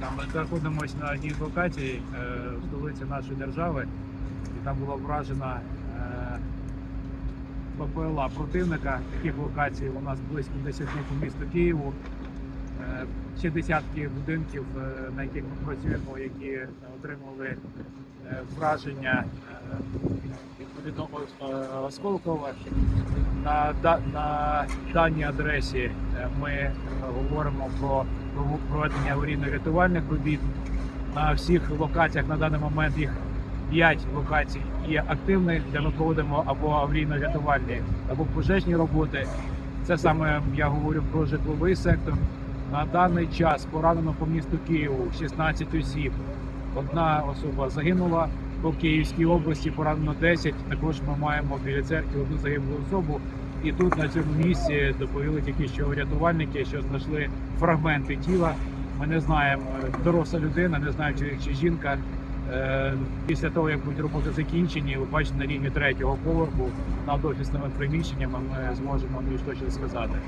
Ми знаходимося на одній з локацій е, в столиці нашої держави, і там була вражена е, ППЛА противника. Таких локацій у нас близько 10 по місту Києву. Е, Ще десятки будинків, на яких ми працюємо, які отримали враження відповідно е. На, да- на даній адресі е, ми е, говоримо про проведення аварійно-рятувальних робіт. На всіх локаціях на даний момент їх 5 локацій є активні, де ми проводимо або аварійно-рятувальні, або пожежні роботи. Це саме я говорю про житловий сектор. На даний час поранено по місту Києву 16 осіб. Одна особа загинула по Київській області, поранено 10. Також ми маємо біля церкви одну загиблу особу. І тут на цьому місці доповіли тільки що рятувальники, що знайшли фрагменти тіла. Ми не знаємо, доросла людина, не знаємо, чоловік чи жінка. Е, Після того, як будуть роботи закінчені, ви бачите на рівні третього поверху над офісними приміщеннями, ми зможемо більш точно сказати.